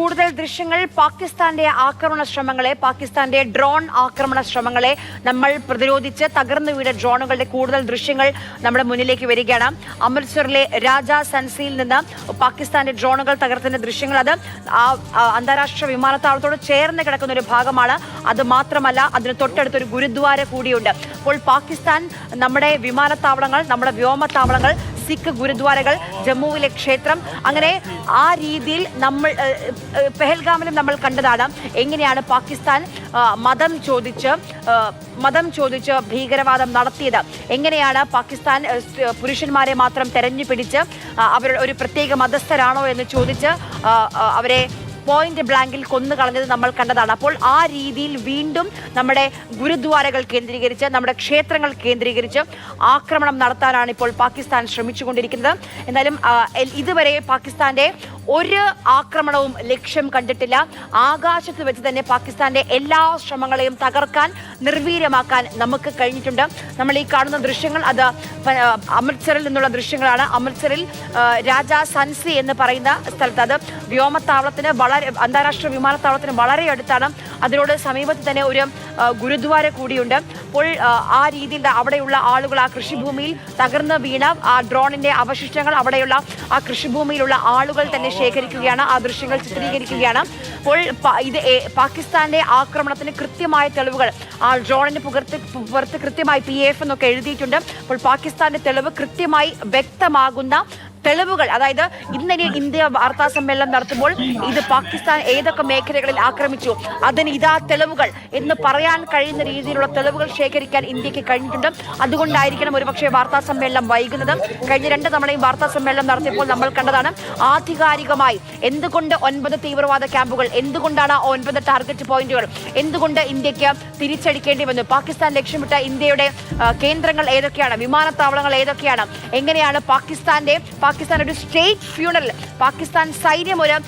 കൂടുതൽ ദൃശ്യങ്ങൾ പാകിസ്ഥാന്റെ ആക്രമണ ശ്രമങ്ങളെ പാകിസ്ഥാന്റെ ഡ്രോൺ ആക്രമണ ശ്രമങ്ങളെ നമ്മൾ പ്രതിരോധിച്ച് തകർന്നു വീണ ഡ്രോണുകളുടെ കൂടുതൽ ദൃശ്യങ്ങൾ നമ്മുടെ മുന്നിലേക്ക് വരികയാണ്. അമൃത്സറിലെ രാജ സൻസിയിൽ നിന്ന് പാകിസ്ഥാന്റെ ഡ്രോണുകൾ തകർത്തിന്റെ ദൃശ്യങ്ങൾ അത് അന്താരാഷ്ട്ര വിമാനത്താവളത്തോട് ചേർന്ന് കിടക്കുന്ന ഒരു ഭാഗമാണ്. അത് മാത്രമല്ല അതിന് തൊട്ടടുത്തൊരു ഗുരുദ്വാര കൂടിയുണ്ട്. അപ്പോൾ പാകിസ്ഥാൻ നമ്മുടെ വിമാനത്താവളങ്ങൾ നമ്മുടെ വ്യോമത്താവളങ്ങൾ സിഖ് ഗുരുദ്വാരകൾ ജമ്മുവിലെ ക്ഷേത്രം. അങ്ങനെ ആ രീതിയിൽ നമ്മൾ പെഹൽഗാമിലും നമ്മൾ കണ്ടതാണ് എങ്ങനെയാണ് പാകിസ്ഥാൻ മതം ചോദിച്ച് മതം ചോദിച്ച് ഭീകരവാദം നടത്തിയത്. എങ്ങനെയാണ് പാകിസ്ഥാൻ പുരുഷന്മാരെ മാത്രം തെരഞ്ഞു പിടിച്ച് അവർ ഒരു പ്രത്യേക മതസ്ഥരാണോ എന്ന് ചോദിച്ച് അവരെ പോയിന്റ് ബ്ലാങ്കിൽ കൊന്നു കളഞ്ഞത് നമ്മൾ കണ്ടതാണ്. അപ്പോൾ ആ രീതിയിൽ വീണ്ടും നമ്മുടെ ഗുരുദ്വാരകൾ കേന്ദ്രീകരിച്ച് നമ്മുടെ ക്ഷേത്രങ്ങൾ കേന്ദ്രീകരിച്ച് ആക്രമണം നടത്താനാണ് ഇപ്പോൾ പാകിസ്ഥാൻ ശ്രമിച്ചുകൊണ്ടിരിക്കുന്നത്. എന്തായാലും ഇതുവരെ പാകിസ്ഥാന്റെ ഒരു ആക്രമണവും ലക്ഷ്യം കണ്ടിട്ടില്ല. ആകാശത്ത് വെച്ച് തന്നെ പാകിസ്ഥാന്റെ എല്ലാ ശ്രമങ്ങളെയും തകർക്കാൻ നിർവീര്യമാക്കാൻ നമുക്ക് കഴിഞ്ഞിട്ടുണ്ട്. നമ്മൾ ഈ കാണുന്ന ദൃശ്യങ്ങൾ അത് അമൃത്സറിൽ നിന്നുള്ള ദൃശ്യങ്ങളാണ്. അമൃത്സറിൽ രാജാ സൻസി എന്ന് പറയുന്ന സ്ഥലത്ത് അത് വ്യോമത്താവളത്തിന് വളരെ അന്താരാഷ്ട്ര വിമാനത്താവളത്തിന് വളരെ അടുത്താണ്. അതിനോട് സമീപത്ത് തന്നെ ഒരു ഗുരുദ്വാര കൂടിയുണ്ട്. അപ്പോൾ ആ, രീതിയിൽ അവിടെയുള്ള ആളുകൾ ആ കൃഷിഭൂമിയിൽ തകർന്ന് വീണ ആ ഡ്രോണിന്റെ അവശിഷ്ടങ്ങൾ അവിടെയുള്ള ആ കൃഷിഭൂമിയിലുള്ള ആളുകൾ തന്നെ ശേഖരിക്കുകയാണ് ആ ദൃശ്യങ്ങൾ ചിത്രീകരിക്കുകയാണ്. അപ്പോൾ ഇത് പാകിസ്ഥാന്റെ ആക്രമണത്തിന് കൃത്യമായ തെളിവുകൾ ആ ഡ്രോണിന് പുറത്ത് പുറത്ത് കൃത്യമായി പി എഫ് എന്നൊക്കെ എഴുതിയിട്ടുണ്ട്. അപ്പോൾ പാകിസ്ഥാന്റെ തെളിവ് കൃത്യമായി വ്യക്തമാകുന്ന തെളിവുകൾ അതായത് ഇന്നലെ ഇന്ത്യ വാർത്താ സമ്മേളനം നടത്തുമ്പോൾ ഇത് പാകിസ്ഥാൻ ഏതൊക്കെ മേഖലകളിൽ ആക്രമിച്ചു അതിന് ഇതാ തെളിവുകൾ എന്ന് പറയാൻ കഴിയുന്ന രീതിയിലുള്ള തെളിവുകൾ ശേഖരിക്കാൻ ഇന്ത്യയ്ക്ക് കഴിഞ്ഞിട്ടുണ്ട്. അതുകൊണ്ടായിരിക്കണം ഒരുപക്ഷെ വാർത്താ സമ്മേളനം വൈകുന്നത്. കഴിഞ്ഞ രണ്ട് തവണയും വാർത്താ സമ്മേളനം നടത്തിയപ്പോൾ നമ്മൾ കണ്ടതാണ് ആധികാരികമായി എന്തുകൊണ്ട് ഒൻപത് തീവ്രവാദ ക്യാമ്പുകൾ എന്തുകൊണ്ടാണ് ആ ഒൻപത് ടാർഗറ്റ് പോയിന്റുകൾ എന്തുകൊണ്ട് ഇന്ത്യയ്ക്ക് തിരിച്ചടിക്കേണ്ടി വന്നു? പാകിസ്ഥാൻ ലക്ഷ്യമിട്ട ഇന്ത്യയുടെ കേന്ദ്രങ്ങൾ ഏതൊക്കെയാണ്? വിമാനത്താവളങ്ങൾ ഏതൊക്കെയാണ്? എങ്ങനെയാണ് പാകിസ്ഥാന്റെ പാകിസ്ഥാൻ ഒരു സ്റ്റേറ്റ് ഫ്യൂണറൽ പാകിസ്ഥാൻ സൈന്യം ഒരു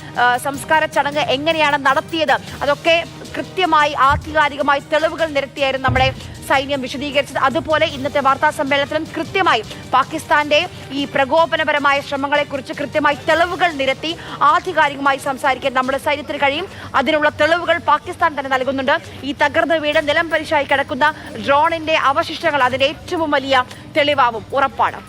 സംസ്കാര ചടങ്ങ് എങ്ങനെയാണ് നടത്തിയത്? അതൊക്കെ കൃത്യമായി ആധികാരികമായി തെളിവുകൾ നിരത്തിയായിരുന്നു നമ്മുടെ സൈന്യം വിശദീകരിച്ചത്. അതുപോലെ ഇന്നത്തെ വാർത്താ സമ്മേളനത്തിലും കൃത്യമായി പാകിസ്ഥാന്റെ ഈ പ്രകോപനപരമായ ശ്രമങ്ങളെക്കുറിച്ച് കൃത്യമായി തെളിവുകൾ നിരത്തി ആധികാരികമായി സംസാരിക്കാൻ നമ്മുടെ സൈന്യത്തിന് കഴിയും. അതിനുള്ള തെളിവുകൾ പാകിസ്ഥാൻ തന്നെ നൽകുന്നുണ്ട്. ഈ തകർന്ന വീട് നിലം പരിശായി കിടക്കുന്ന ഡ്രോണിന്റെ അവശിഷ്ടങ്ങൾ അതിന്റെ ഏറ്റവും വലിയ തെളിവാവും. ഉറപ്പാണ്.